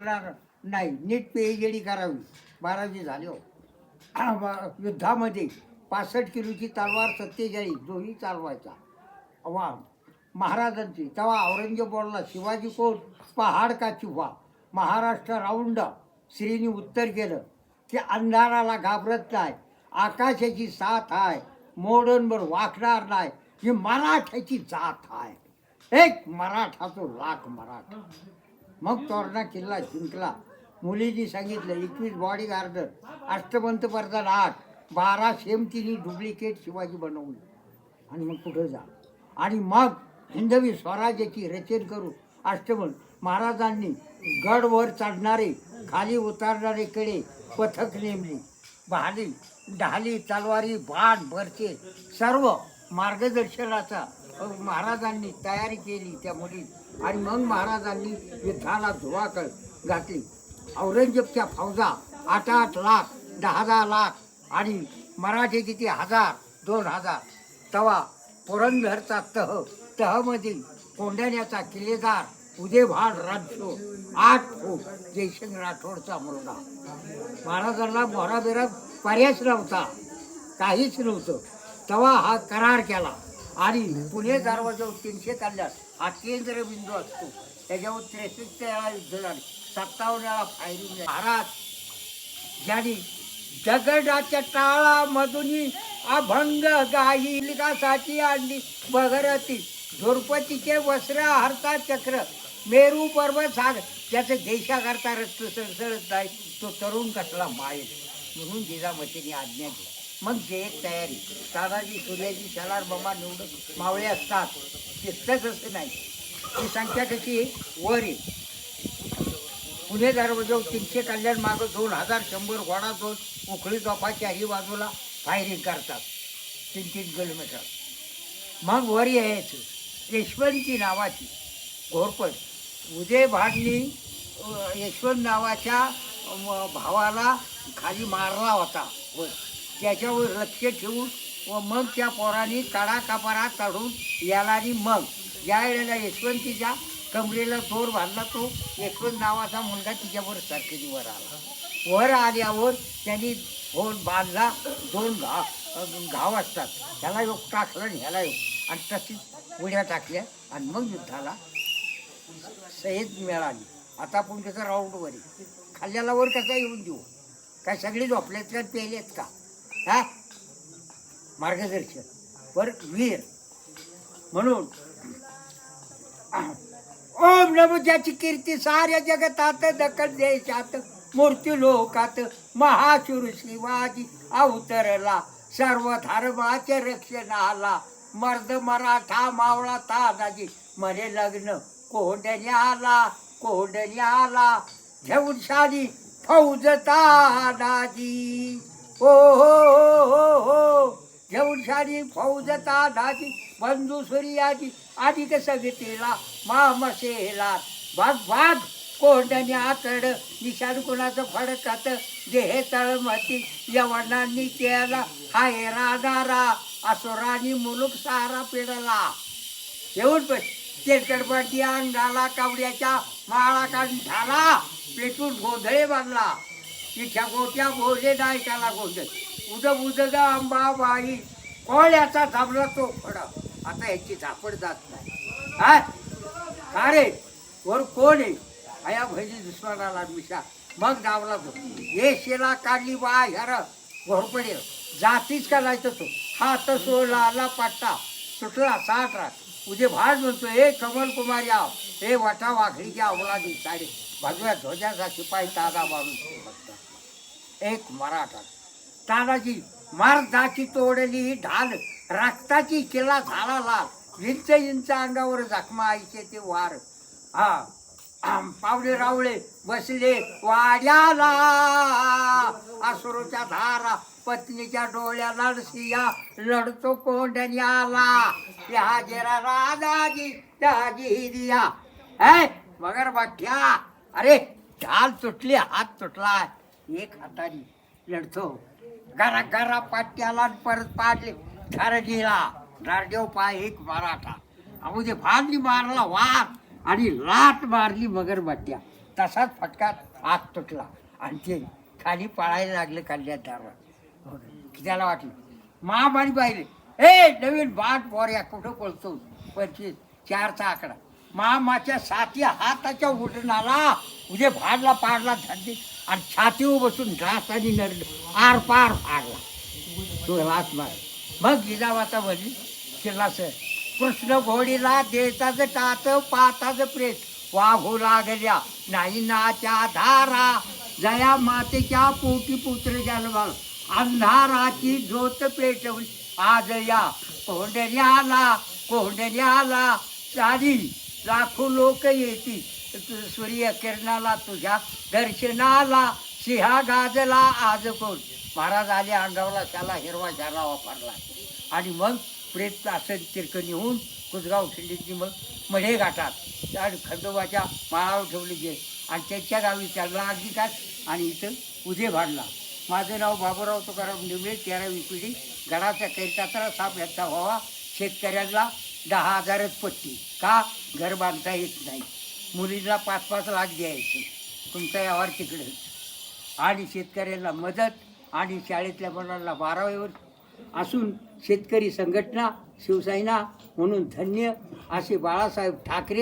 करणार नाही नीट पीएचडी करावी. बारावी झाली हो. युद्धामध्ये पासष्ट किलोची तलवार सत्तेचाळीस दोही चालवायचा. वा महाराजांची. तेव्हा औरंगजेब बोलला शिवाजी कोण? पहाड का चिव्हा? महाराष्ट्र राऊंड. श्रीनी उत्तर केलं की अंधाराला घाबरत नाही. आकाशाची साथ आहे. मोडनवर वाकणार नाही. ही मराठ्याची जात आहे. एक मराठा तो लाख मराठा. मग तोरणा किल्ला जिंकला. मुलींनी सांगितलं एकवीस बॉडी गार्डर अष्टपंत प्रधान आठ बारा शेमतीनी डुप्लिकेट शिवाजी बनवली आणि मग कुठं जा. आणि मग हिंदवी स्वराज्याची रचन करून अष्टमन महाराजांनी गडवर चढणारे खाली उतारणारे कडे पथक नेमली. बहाली ढाली तलवारी बाण भरचे सर्व मार्गदर्शनाचा महाराजांनी तयारी केली त्या मुलीत आणि मग महाराजांनी युद्धाला धुवाकळ घातली. औरंगजेबच्या फौजा आठ आठ लाख दहा दहा लाख आणि मराठी किती हजार दोन हजार. तवा पुरंदरचा तह तहमधील कोंढाण्याचा किल्लेदार उदेभाड राजशो आठ फूट जयसिंग राठोडचा मुलगा. महाराजांना मोराबिरा पर्यायच नव्हता काहीच नव्हतं. तवा हा करार केला आणि पुणे दरवाजावर तीनशे काढल्यास हा केंद्रबिंदू असतो. त्याच्यावर त्रेसष्ट वेळा युद्ध झाले. सत्तावन्न वेळा फायरिंग झाली. महाराज ज्यांनी दगडाच्या टाळामधून अभंग गाई लिकासाठी आणली. भगरती धुरपतीचे वस्त्र हरता चक्र मेरू पर्वत साग ज्याचं देशाकरता रस्त सळसळत नाही. तो तरुण कसला माय. म्हणून जिजामतीने आज्ञा दिली. मग जे एक तयारी. तानाजी सूर्याची शलार बमा निवडून मावळे असतात. तिथंच असं नाही. ती संख्या कशी वर आहे. पुणे दरवाजावर तीनशे कल्याण मागं दोन हजार शंभर घोडा दोन उखळी तोफा बाजूला फायरिंग करतात. तीन तीन किलोमीटर. मग वर यायचं. यशवंती नावाची घोरपड. उदय भाडणी यशवंत नावाच्या भावाला खाली मारला होता. वर. त्याच्यावर लक्ष ठेवून व मग त्या पोरांनी कडा कपारा चढून याला आणि मग ज्या वेळेला यशवंतीच्या कमरेला दोर बांधला तो यशवंत नावाचा मुलगा तिच्यावर सरकेने वर आला. वर आल्यावर त्यांनी फोन बांधला दोन घाव घाव असतात ह्याला योग टाकलं आणि ह्याला योग आणि तशीच उड्या टाकल्या आणि मग युद्धाला सहेज मिळाली. आता आपण कसं राऊंडवर आहे. खाल्ल्याला वर कसा येऊन देऊ? काय सगळे झोपलेत का पेलेत का? हा? मार्गदर्शन वर वीर. म्हणून ओम नमो ज्याची कीर्ती साऱ्या जगतात दखल देशात मूर्ती लोकात महाशूर शिवाजी अवतरला सर्व धर्माचे रक्षणाला मर्द मराठा मावळा तानाजी मरे लग्न कोंडणे आला कोंडणे आला घेऊन शाली फौज तानाजी. हो हो हो हो. घेऊन शाली फौज तानाजी बंधू सूर्याजी अधिक सगतीला मामसेला भाग भाग. कोंडणे आतड निशाण कुणाचं फडकत? देहे तळमती यवनांनी केला. हाय राधारा असुरानी मुलुक सारा पिडला. येऊन पण तेलकडपट्टी अंगाला कावड्याच्या माळा कंठाला झाला पेटून गोंधळे बांधला. तिच्या गोट्या बोले नायकाला गोंधळ. उद उद ग अंबाबाई कोळ्याचा थांबला तो फडा. आता ह्याची झापड जात नाही. हा? का रे? वर कोण आहे? आया भजी दुश्मनाला मिशा. मग डावला तो. ये शेला काढली बा ह्यार घोरपडे. जातीच का नाही तो? हात तसो लाला पाट्टा. सुटला साठ रात. उद्या भाड म्हणतो ए कमल कुमार याव हे वाटा वाघळीच्या अवलादी साडे. भगव्या ध्वजाचा शिपाई ताजा मारून. एक मराठा. तानाजी मारदाची तोडली ही ढाल रक्ताची किल्ला झाला लाल. इंच इंच अंगावर जखमा आईचे ते वार. हा पावले रावळे बसले वाड्याला. असुरूच्या धारा पत्नीच्या डोळ्या लढसिया लढतो कोंड्याने आला. या जेरा राजाजी त्याजी दिया है मगर बघ्या. अरे ढाल तुटली हात तुटला एक हाताने लढतो. घरा घरा पाट्याला आणि परत पाडले. धारजीला धारदेव पाय एक मराठा. अहो ते मारला वाघ आणि लाट मारली मगरबट्ट्या तसाच फटका हात तुटला. आणि ते खाली पळायला लागले कल्याणदारवर. हो, त्याला वाटलं? महामारी पाहिले. ए नवीन बाट बोऱ्या कुठं पळतो पंचवीस चारचा आकडा. मामाच्या साती हाताच्या उठणाला उद्या भाडला पाडला धरली आणि छातीवर बसून घास आणि नरलं आर पार फाडला तो लाच मार मग जिजामाता म्हणली शिरला सर कृष्ण घोडीला देताच टात पाताच प्रेत. वाघू लागल्या नाही नाच्या धारा. जया मातेच्या पोटी पुत्र जन्मा अंधाराची ज्योत पेटवली. आज या कोंडण्याला कोंडण्याला चारी लाखो लोक येतील. सूर्य किरणाला तुझ्या दर्शनाला सिंहा गाजला आज कोण? महाराज आले अंगावला त्याला हिरवा झाला वापरला. आणि मग प्रेत असं तिरकणी होऊन कुसगाव खिंडीची मग मढे घाटात आणि खंडोबाच्या माळावर ठेवली गे आणि त्याच्या गावी चालला अगदी काय आणि इथं उदे भाडला. माझं नाव बाबूराव तुकाराम निवळे तेरावी पिढी. गडाचा कैरकाचा साप ह्याचा व्हावा. शेतकऱ्यांना दहा हजारच पट्टी. का? घर बांधता येत नाही. मुलीला पाच पाच लाख द्यायचे. तुमचा व्यवहार तिकडे. आणि शेतकऱ्याला मदत आणि शाळेतल्या मुलांना बारावीवर असून शेतकरी संघटना शिवसेना म्हणून धन्य असे बाळासाहेब ठाकरे